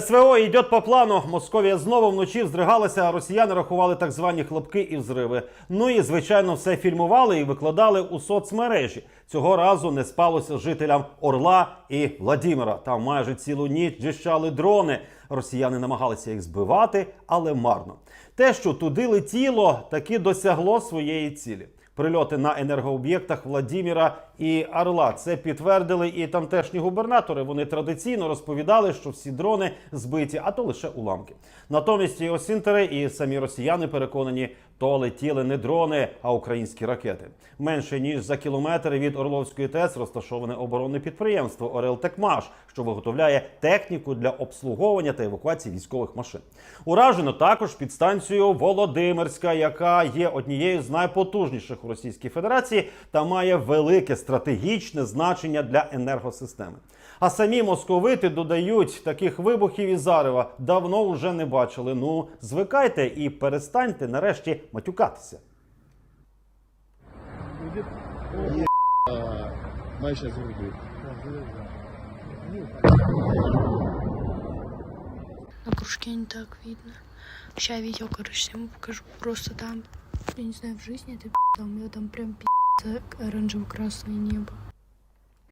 СВО йде по плану. Московія знову вночі здригалася, а росіяни рахували так звані хлопки і взриви. Ну і звичайно, все фільмували і викладали у соцмережі. Цього разу не спалося жителям Орла і Владімира. Там майже цілу ніч діщали дрони. Росіяни намагалися їх збивати, але марно. Те, що туди летіло, таки досягло своєї цілі. Прильоти на енергооб'єктах Владіміра і Орла. Це підтвердили і тамтешні губернатори. Вони традиційно розповідали, що всі дрони збиті, а то лише уламки. Натомість і осінтери, і самі росіяни переконані, то летіли не дрони, а українські ракети. Менше ніж за кілометр від Орловської ТЕС розташоване оборонне підприємство Орел Текмаш, що виготовляє техніку для обслуговування та евакуації військових машин. Уражено також підстанцію Володимирська, яка є однією з найпотужніших у Російській Федерації та має велике стратегічне значення для енергосистеми. А самі московити додають таких вибухів і зарева давно вже не бачили. Ну звикайте і перестаньте нарешті матюкатися. Май сейчас. На кружке не так видно. Сейчас я видео, короче, всем покажу. Просто там, я не знаю, в жизни это там, у меня там прям пи***ц оранжево-красное небо.